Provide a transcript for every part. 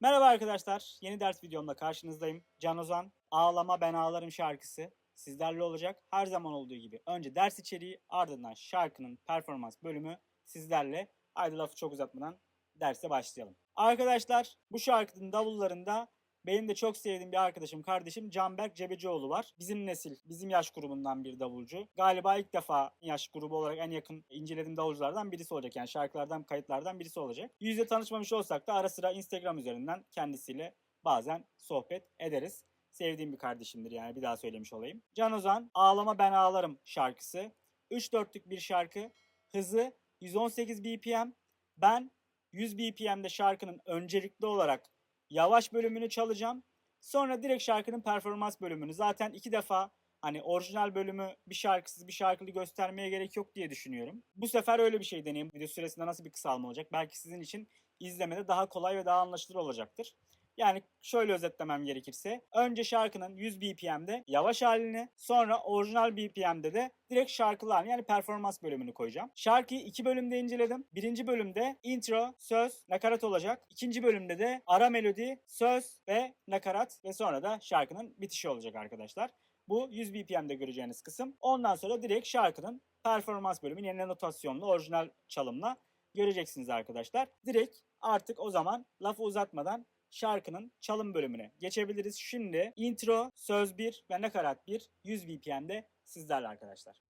Merhaba arkadaşlar. Yeni ders videomda karşınızdayım. Can Ozan, Ağlama Ben Ağlarım şarkısı sizlerle olacak. Her zaman olduğu gibi önce ders içeriği ardından şarkının performans bölümü sizlerle. Haydi lafı çok uzatmadan derse başlayalım. Arkadaşlar bu şarkının davullarında benim de çok sevdiğim bir arkadaşım, kardeşim Canberk Cebecioğlu var. Bizim nesil, bizim yaş grubundan bir davulcu. Galiba ilk defa yaş grubu olarak en yakın incelediğim davulculardan birisi olacak. Yani şarkılardan, kayıtlardan birisi olacak. Yüzde tanışmamış olsak da ara sıra Instagram üzerinden kendisiyle bazen sohbet ederiz. Sevdiğim bir kardeşimdir yani bir daha söylemiş olayım. Can Ozan, Ağlama Ben Ağlarım şarkısı. 3 dörtlük bir şarkı. Hızı 118 BPM. Ben 100 BPM'de şarkının öncelikli olarak yavaş bölümünü çalacağım. Sonra direkt şarkının performans bölümünü. Zaten iki defa hani orijinal bölümü bir şarkısız bir şarkılı göstermeye gerek yok diye düşünüyorum. Bu sefer öyle bir şey deneyeyim. Video süresinde nasıl bir kısalma olacak? Belki sizin için izlemede daha kolay ve daha anlaşılır olacaktır. Yani şöyle özetlemem gerekirse önce şarkının 100 BPM'de yavaş halini sonra orijinal BPM'de de direkt şarkılar yani performans bölümünü koyacağım. Şarkıyı iki bölümde inceledim. Birinci bölümde intro, söz, nakarat olacak. İkinci bölümde de ara melodi, söz ve nakarat ve sonra da şarkının bitişi olacak arkadaşlar. Bu 100 BPM'de göreceğiniz kısım. Ondan sonra direkt şarkının performans bölümü yeni notasyonlu orijinal çalımla göreceksiniz arkadaşlar. Direkt artık o zaman lafı uzatmadan şarkının çalım bölümüne geçebiliriz. Şimdi intro, söz 1 ve nakarat 1 100 BPM'de sizlerle arkadaşlar.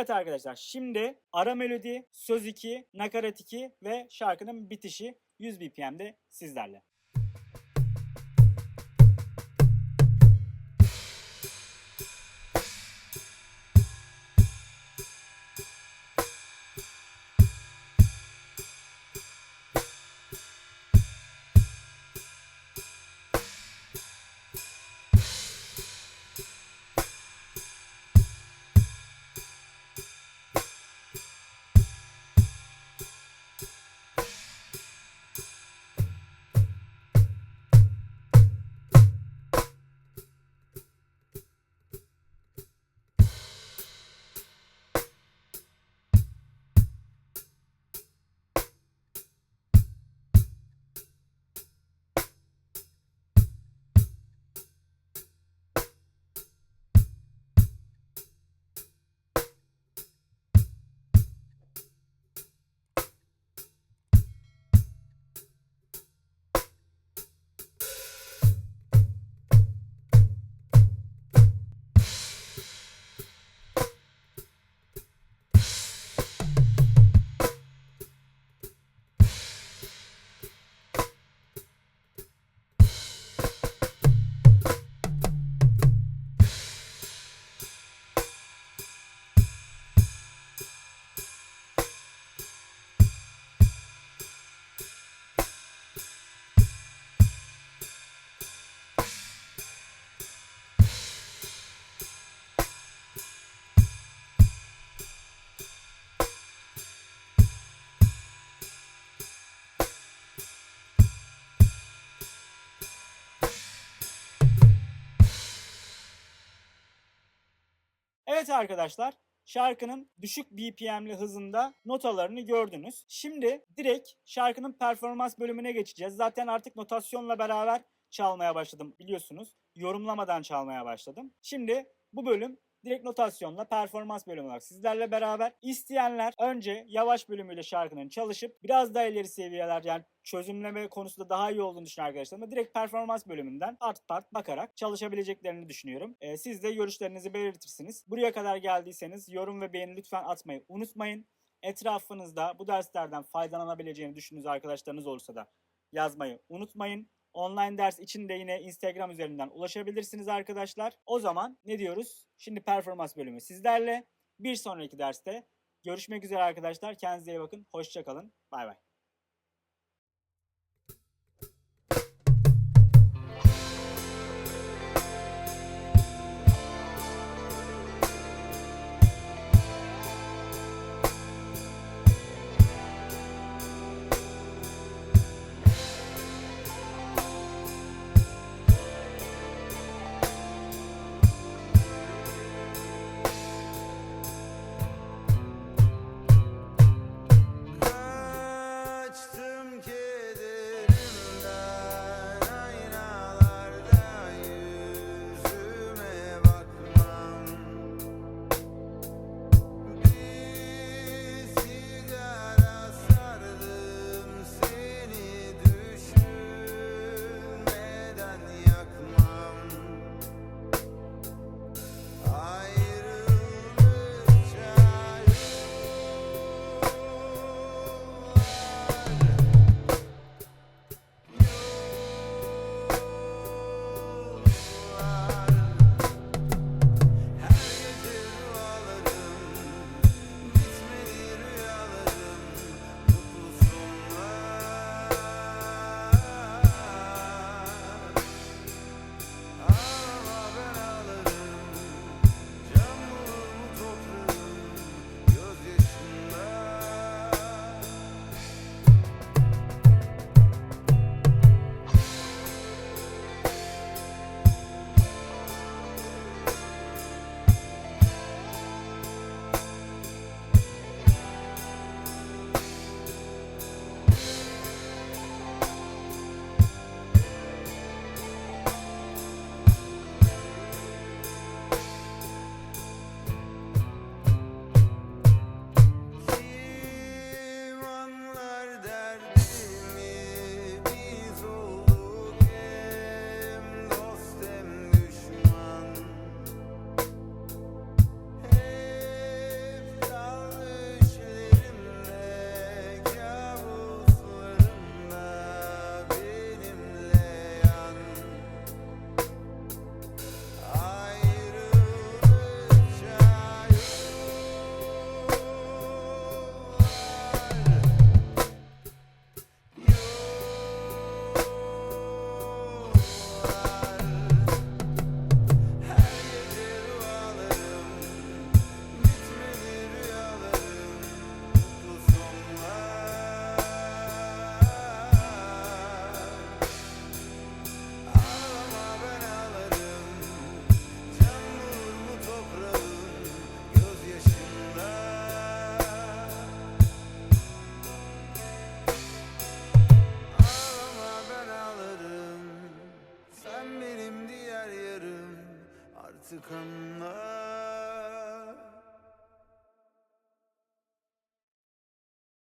Evet arkadaşlar şimdi ara melodi, söz 2, nakarat 2 ve şarkının bitişi 100 BPM'de sizlerle. Evet arkadaşlar şarkının düşük BPM'li hızında notalarını gördünüz. Şimdi direkt şarkının performans bölümüne geçeceğiz. Zaten artık notasyonla beraber çalmaya başladım biliyorsunuz. Yorumlamadan çalmaya başladım. Şimdi bu bölüm direkt notasyonla performans bölümü olarak sizlerle beraber isteyenler önce yavaş bölümüyle şarkının çalışıp biraz daha ileri seviyeler yani çözümleme konusunda daha iyi olduğunu düşünen arkadaşlarıma direkt performans bölümünden part part bakarak çalışabileceklerini düşünüyorum. Ee, siz de görüşlerinizi belirtirsiniz. Buraya kadar geldiyseniz yorum ve beğeni lütfen atmayı unutmayın. Etrafınızda bu derslerden faydalanabileceğini düşündüğünüz arkadaşlarınız olursa da yazmayı unutmayın. Online ders için de yine Instagram üzerinden ulaşabilirsiniz arkadaşlar. O zaman ne diyoruz? Şimdi performans bölümü sizlerle. Bir sonraki derste görüşmek üzere arkadaşlar. Kendinize iyi bakın. Hoşçakalın. Bay bay.